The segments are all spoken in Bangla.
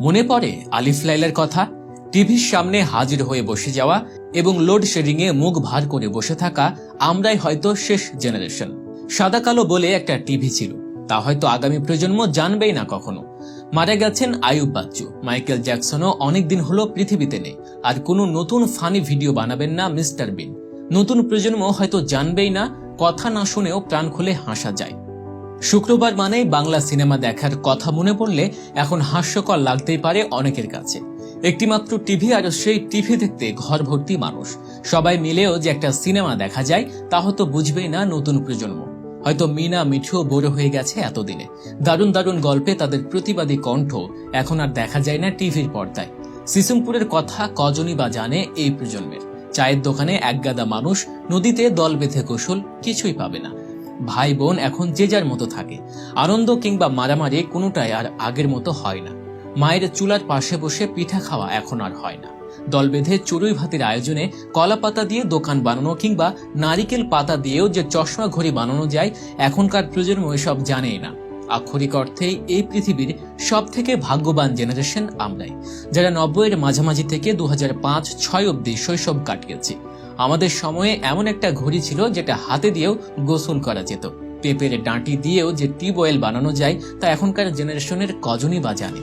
মনে পড়ে আলিফ লাইলার কথা? টিভির সামনে হাজির হয়ে বসে যাওয়া এবং লোড শেডিংয়ে মুখ ভার করে বসে থাকা আমরাই হয়তো শেষ জেনারেশন। সাদা কালো বলে একটা টিভি ছিল। তা হয়তো আগামী প্রজন্ম জানবেই না কখনো। মারা গেছেন আয়ুব বাচ্চু। মাইকেল জ্যাকসনও অনেকদিন হলো পৃথিবীতে নেই। আর কোনো নতুন ফানি ভিডিও বানাবেন না মিস্টার বিন। নতুন প্রজন্ম হয়তো জানবেই না, কথা না শুনেও প্রাণ খুলে হাসা যায়। শুক্রবার মানেই বাংলা সিনেমা দেখার কথা মনে পড়লে এখন হাস্যকর লাগতেই পারে অনেকের কাছে। একটিমাত্র টিভি আর সেই টিভি দেখতে ঘর ভর্তি মানুষ। সবাই মিলেও যে একটা সিনেমা দেখা যায়, তা হয়তো বুঝবেই না নতুন প্রজন্ম। হয়তো মিনা, মিঠু বড় হয়ে গেছে এতদিনে। দারুণ দারুণ গল্পে তাদের প্রতিবাদী কণ্ঠ এখন আর দেখা যায় না টিভির পর্দায়। সিসুমপুরের কথা কজনই বা জানে এই প্রজন্মের। চায়ের দোকানে একগাদা মানুষ, নদীতে দল বেঁধে গোসল, কিছুই পাবে না। ভাই বোন এখন যে যার মতো থাকে। আনন্দ কিংবা মারামারি কোনোটাই আর আগের মতো হয় না। মায়ের চুলার পাশে বসে পিঠা খাওয়া এখন আর হয় না। দল বেঁধে চড়ুই ভাতের আয়োজনে কলা পাতা দিয়ে দোকান বানানো কিংবা নারিকেল পাতা দিয়েও যে চশমা ঘড়ি বানানো যায়, এখনকার প্রজন্ম এসব জানেই না। আক্ষরিক অর্থেই এই পৃথিবীর সব থেকে ভাগ্যবান জেনারেশন আমরাই, যারা নব্বইয়ের মাঝামাঝি থেকে দু হাজার পাঁচ ছয় অব্দি শৈশব কাটিয়েছি। আমাদের সময়ে এমন একটা ঘড়ি ছিল যেটা হাতে দিয়েও গোসল করা যেত। পেঁপের ডাঁটি দিয়েও যে টিউবওয়েল বানানো যায়, তা এখনকার জেনারেশনের কজনই বা জানে।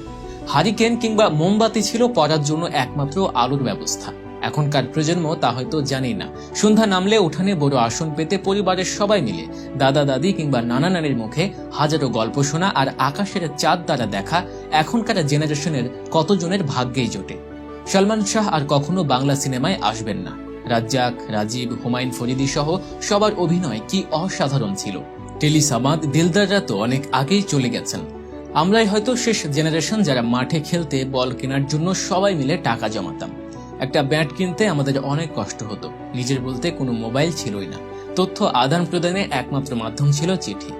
হারিকেন কিংবা মোমবাতি ছিল পড়ার জন্য একমাত্র আলোর ব্যবস্থা। এখনকার প্রজন্ম তা হয়তো জানেই না। সন্ধ্যা নামলে উঠানে বড় আসন পেতে পরিবারের সবাই মিলে, দাদা দাদি কিংবা নানা নানির মুখে হাজারো গল্প শোনা আর আকাশের চাঁদ দ্বারা দেখা এখনকার জেনারেশনের কতজনের ভাগ্যেই জোটে। সলমান শাহ আর কখনো বাংলা সিনেমায় আসবেন না। রাজ্জাক, রাজীব, হুমায়ুন ফরিদি সহ সবার অভিনয় কি অসাধারণ ছিল। টেলি সামাদ, দিলদাররা তো অনেক আগেই চলে গেছেন। আমরাই হয়তো শেষ জেনারেশন যারা মাঠে খেলতে বল কেনার জন্য সবাই মিলে টাকা জমাতাম। একটা ব্যাট কিনতে আমাদের অনেক কষ্ট হতো। নিজের বলতে কোনো মোবাইল ছিলই না। তথ্য আদান প্রদানের একমাত্র মাধ্যম ছিল চিঠি।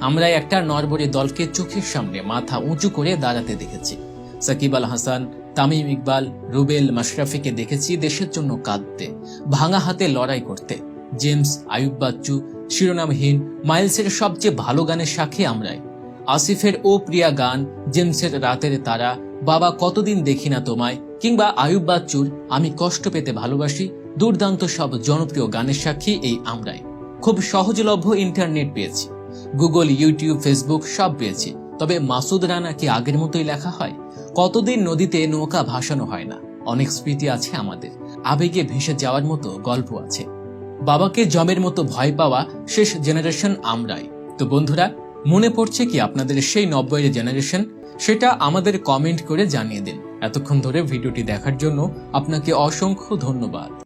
আমরাই একটা নরবরে দলকে চোখের সামনে মাথা উঁচু করে দাঁড়াতে দেখেছি। সাকিব আল হাসান তামিম ইকবাল, রুবেল মাশরাফিকে দেখেছি দেশের জন্য কাঁদতে, ভাঙা হাতে লড়াই করতে। জেমস, আয়ুব বাচ্চু, শিরোনামহীন, মাইলসের সবচেয়ে ভালো গানের সাক্ষী আমরাই। আসিফের ও প্রিয়া গান, জেমসের রাতের তারা, বাবা কতদিন দেখি না তোমায়, কিংবা আয়ুব বাচ্চুর, আমি কষ্ট পেতে ভালোবাসি, দুর্দান্ত সব জনপ্রিয় গানের সাক্ষী এই আমরাই। খুব সহজলভ্য ইন্টারনেট পেয়েছি। গুগল, ইউটিউব, ফেসবুক সব পেয়েছি, তবে মাসুদ রানা কি আগের মতোই লেখা হয়? কতদিন নদীতে নৌকা ভাসানো হয় না? অনেক স্মৃতি আছে আমাদের। আবেগে ভেসে যাওয়ার মতো গল্প আছে। বাবাকে জমের মতো ভয় পাওয়া শেষ জেনারেশন আমরাই। তো বন্ধুরা, মনে পড়ছে কি আপনাদের সেই নব্বইয়ের জেনারেশন? সেটা আমাদের কমেন্ট করে জানিয়ে দিন। এতক্ষণ ধরে ভিডিওটি দেখার জন্য আপনাকে অসংখ্য ধন্যবাদ।